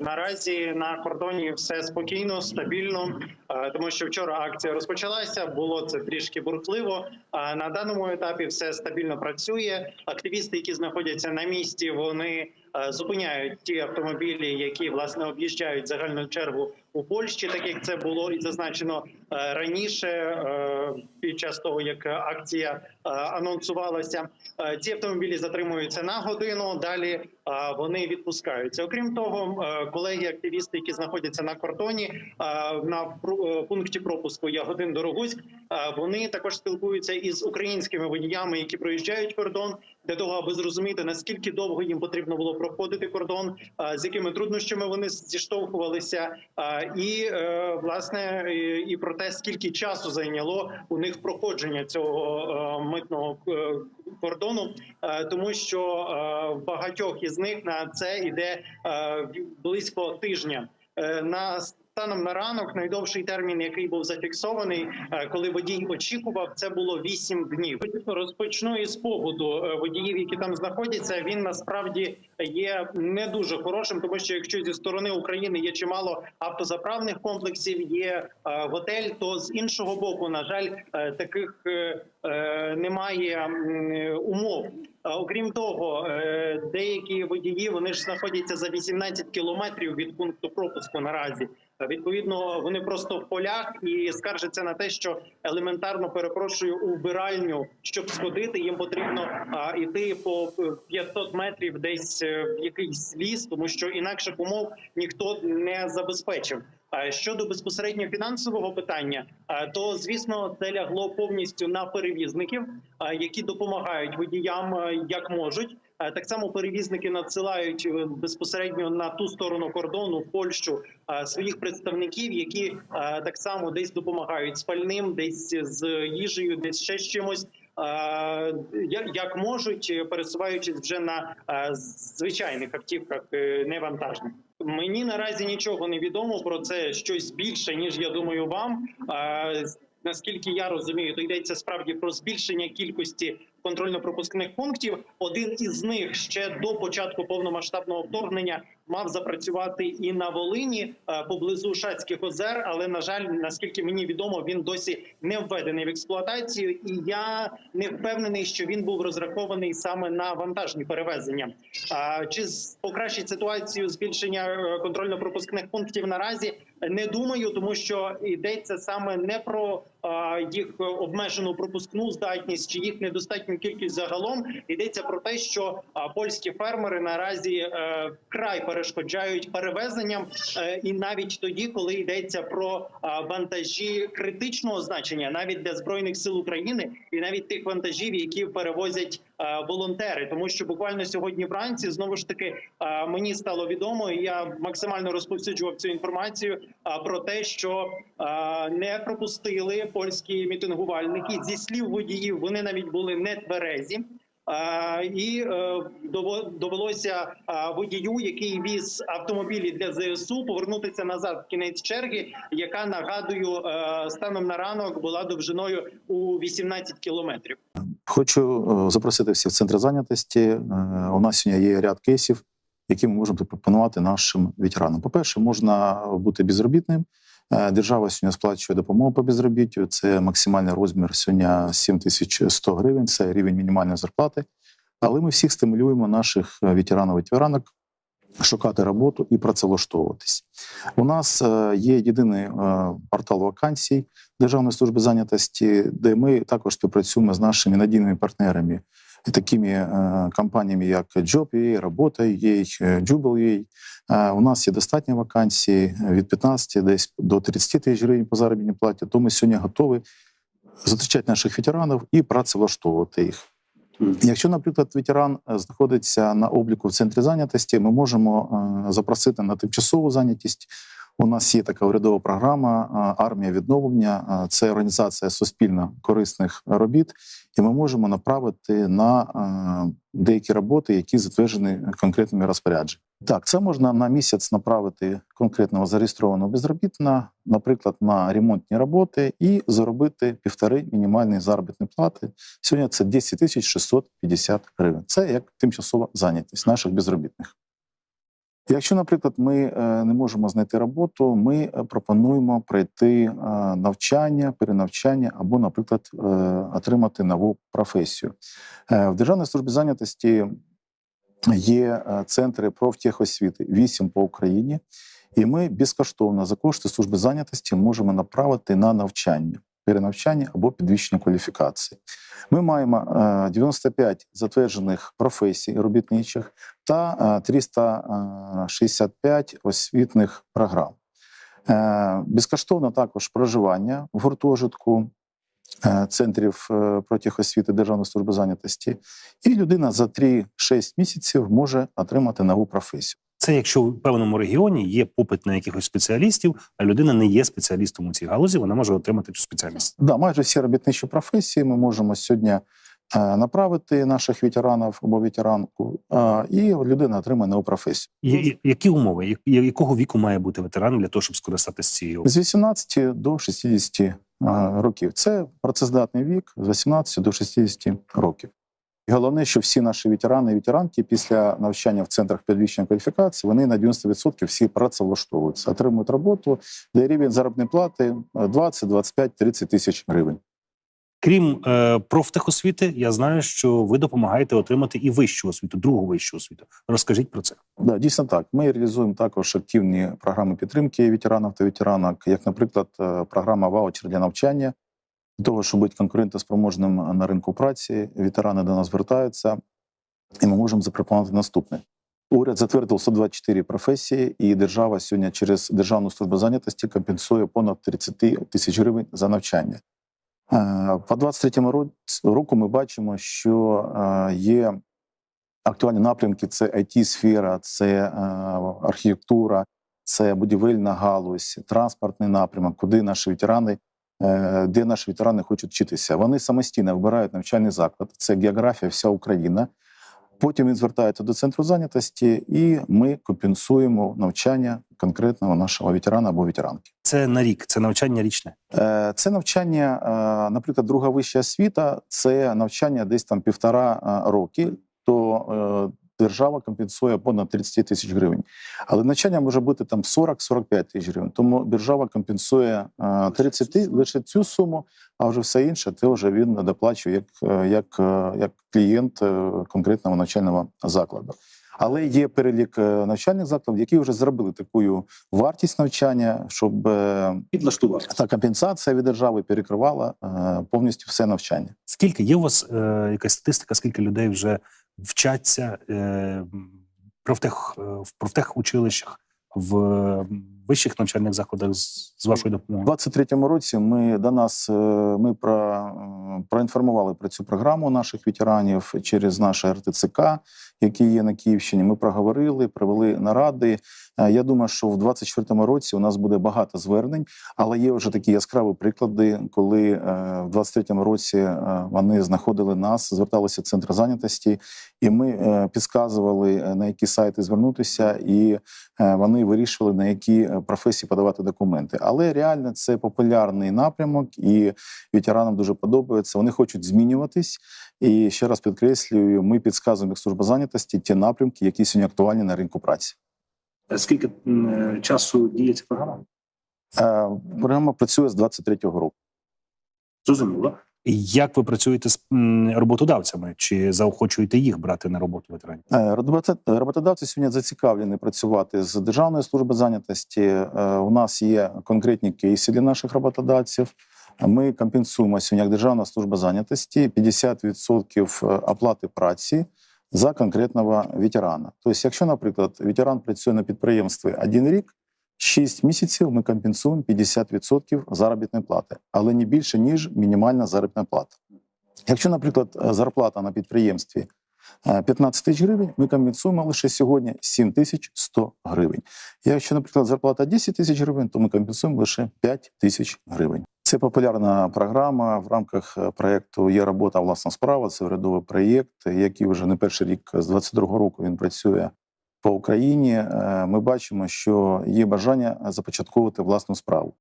Наразі на кордоні все спокійно, стабільно, е, тому що вчора акція розпочалася. Було це трішки бурхливо. А на даному етапі все стабільно працює. Активісти, які знаходяться на місці, вони е, зупиняють ті автомобілі, які власне об'їжджають загальну чергу у Польщі, так як це було і зазначено е, раніше е, під час того, як акція е, анонсувалася. Е, Ці автомобілі затримуються на годину. Далі е, вони відпускаються. Окрім того, колеги-активісти, які знаходяться на кордоні на пункті пропуску Ягодин Дорогуськ, вони також спілкуються із українськими водіями, які проїжджають кордон, для того, аби зрозуміти наскільки довго їм потрібно було проходити кордон, з якими труднощами вони зіштовхувалися, і власне і- про те, скільки часу зайняло у них проходження цього митного е, кордону, е, тому що е, в багатьох із них на це йде близько тижня. На станом на ранок найдовший термін, який був зафіксований, коли водій очікував, це було 8 днів. Розпочну із побуду водіїв, які там знаходяться. Він насправді є не дуже хорошим, тому що якщо зі сторони України є чимало автозаправних комплексів, є е, готель, то з іншого боку, на жаль, е, таких е, немає умов. Окрім того, деякі водії вони ж знаходяться за 18 кілометрів від пункту пропуску наразі. Відповідно, вони просто в полях і скаржаться на те, що елементарно перепрошую у вбиральню, щоб сходити, їм потрібно йти по е, 500 метрів десь в якийсь ліс, тому що інакших умов ніхто не забезпечив. Щодо безпосередньо фінансового питання, то звісно це лягло повністю на перевізників, які допомагають водіям як можуть. Так само перевізники надсилають е, безпосередньо на ту сторону кордону Польщу своїх представників, які так само десь допомагають з пальним, десь з їжею, десь ще з чимось. Як можуть, пересуваючись вже на звичайних автівках, е, невантажних. Мені наразі нічого не відомо про це щось більше ніж я думаю вам. Наскільки я розумію, то йдеться справді про збільшення кількості контрольно-пропускних пунктів. Один із них ще до початку повномасштабного вторгнення мав запрацювати і на Волині е, поблизу Шацьких озер. Але на жаль, наскільки мені відомо, він досі не введений в експлуатацію, і я не впевнений, що він був розрахований саме на вантажні перевезення. Чи покращить ситуацію збільшення е, контрольно-пропускних пунктів наразі? Не думаю, тому що йдеться саме не про їх обмежену пропускну здатність чи їх недостатню кількість загалом. Йдеться про те, що польські фермери наразі край вкрай перешкоджають перевезенням, е, і навіть тоді, коли йдеться про вантажі критичного значення, навіть для збройних сил України, і навіть тих вантажів, які перевозять е, волонтери, тому що буквально сьогодні вранці знову ж таки е, мені стало відомо, і я максимально розповсюджував цю інформацію е, про те, що е, не пропустили польські мітингувальники зі слів водіїв. Вони навіть були не тверезі. Е, І е, довелося е, водію, який віз автомобілі для ЗСУ, повернутися назад в кінець черги, яка нагадую е, станом на ранок була довжиною у 18 кілометрів. Хочу е, запросити всіх в центр зайнятості. Е, У нас сьогодні є ряд кейсів, які ми можемо пропонувати нашим ветеранам. По-перше, можна бути безробітним. Е, Держава сьогодні сплачує допомогу по безробіттю. Це максимальний розмір сьогодні 7100 гривень, це рівень мінімальної зарплати. Але ми всіх стимулюємо наших ветеранів ветеранок шукати роботу і працевлаштовуватись. У нас е, є єдиний е, портал вакансій Державної служби зайнятості, де ми також співпрацюємо з нашими надійними партнерами, такими е, компаніями, як Job.ua, Робота.ua, Jubel.ua. Е, У нас є достатньо вакансій від 15 десь до 30 тисяч гривень по заробітній платі. То ми сьогодні готові зустрічати наших ветеранів і працевлаштовувати їх. Якщо, наприклад, ветеран е, знаходиться на обліку в центрі зайнятості, ми можемо е, запросити на тимчасову зайнятість. У нас є така урядова програма армія відновлення. Це організація суспільно корисних робіт, і ми можемо направити на деякі роботи, які затверджені конкретними розпорядженнями. Так, це можна на місяць направити конкретного зареєстрованого безробітна, наприклад, на ремонтні роботи і заробити півтори мінімальної заробітної плати. Сьогодні це 10 тисяч 650 гривень. Це як тимчасова зайнятість наших безробітних. Якщо, наприклад, ми е, не можемо знайти роботу, ми е, пропонуємо пройти е, навчання, перенавчання або, наприклад, отримати нову професію. В Державній службі зайнятості є центри профтехосвіти, вісім по Україні, і ми безкоштовно за кошти служби зайнятості можемо направити на навчання, перенавчання або підвищення кваліфікації. Ми маємо е, 95 затверджених професій робітничих та е, 365 освітних програм. Е, Безкоштовно також проживання в гуртожитку е, центрів е, протихосвіти Державної служби зайнятості, і людина за 3-6 місяців може отримати нову професію. Це якщо в певному регіоні є попит на якихось спеціалістів, а людина не є спеціалістом у цій галузі, вона може отримати цю спеціальність. Да, майже всі робітничі професії ми можемо сьогодні е, направити наших ветеранів або ветеранку, е, і людина отримає нову професію. Я- Які умови? Якого віку має бути ветеран для того, щоб скористатися цією? З 18 до 60 е, років. Це працездатний вік з 18 до 60 років. І головне, що всі наші ветерани і ветеранки після навчання в центрах підвищення кваліфікації вони на 90% всі працевлаштовуються, отримують роботу, де рівень заробітної плати 20, 25, 30 тисяч гривень. Крім е, профтехосвіти, я знаю, що ви допомагаєте отримати і вищу освіту, другу вищу освіту. Розкажіть про це. Да, дійсно так. Ми реалізуємо також активні програми підтримки ветеранів та ветеранок, як, наприклад, е, програма ваучер для навчання. Для того, щоб бути конкурентоспроможним на ринку праці, ветерани до нас звертаються, і ми можемо запропонувати наступне. Уряд затвердив 124 професії, і держава сьогодні через Державну службу зайнятості компенсує понад 30 тисяч гривень за навчання. Е, По 23 році- року ми бачимо, що е, є актуальні напрямки: це it сфера це е, архітектура, це будівельна галузь, транспортний напрямок, куди наші ветерани, де наші ветерани хочуть вчитися. Вони самостійно вибирають навчальний заклад. Це географія, вся Україна. Потім він звертається до центру зайнятості, і ми компенсуємо навчання конкретного нашого ветерана або ветеранки. Це на рік, це навчання річне. Е, Це навчання, е, наприклад, друга вища освіта, це навчання десь там півтора е, роки, то е, держава компенсує понад 30 тисяч гривень. Але навчання може бути там 40-45 тисяч гривень. Тому держава компенсує е, 30 лише цю суму, а вже все інше, це вже він доплачує як, е, як, е, як клієнт конкретного навчального закладу. Але є перелік навчальних закладів, які вже зробили таку вартість навчання, щоб Підлаштувати. та компенсація від держави перекривала повністю все навчання. Скільки є у вас е, якась статистика, скільки людей вже вчаться е, е, в профтехучилищах, в вищих навчальних закладах з, вашою У допомогою? 23-му році ми до нас е, ми про, е, проінформували про цю програму наших ветеранів через наше РТЦК, які є на Київщині. Ми проговорили, провели наради. Е, Я думаю, що в 24-му році у нас буде багато звернень, але є вже такі яскраві приклади, коли в 23-му році вони знаходили нас, зверталися в центр зайнятості, і ми підказували на які сайти звернутися, і вони вирішували на які професії подавати документи. Але реально це популярний напрямок, і ветеранам дуже подобається. Вони хочуть змінюватись. І ще раз підкреслюю, ми підказуємо як служба зайнятості ті напрямки, які сьогодні актуальні на ринку праці. Скільки е, часу діє ця програма? Е, Програма працює з 23-го року. Зрозуміло. Як ви працюєте з роботодавцями? Чи заохочуєте їх брати на роботу ветеранів? Е, Роботодавці сьогодні зацікавлені працювати з Державної служби зайнятості. Е, У нас є конкретні кейси для наших роботодавців. Ми компенсуємо сьогодні як Державна служба зайнятості 50% оплати праці за конкретного ветерана. Тобто, якщо, наприклад, ветеран працює на підприємстві один рік, 6 місяців ми компенсуємо 50% заробітної плати, але не більше ніж мінімальна заробітна плата. Якщо, наприклад, зарплата на підприємстві е, 15 тисяч гривень, ми компенсуємо лише сьогодні 7 тисяч 100 гривень. Якщо, наприклад, зарплата 10 тисяч гривень, то ми компенсуємо лише 5 тисяч гривень. Це популярна програма в рамках е, проєкту Є робота власна справа. Це урядовий проєкт, який вже не перший рік з 22-го року він працює по Україні. Е, Ми бачимо, що є бажання започатковувати власну справу.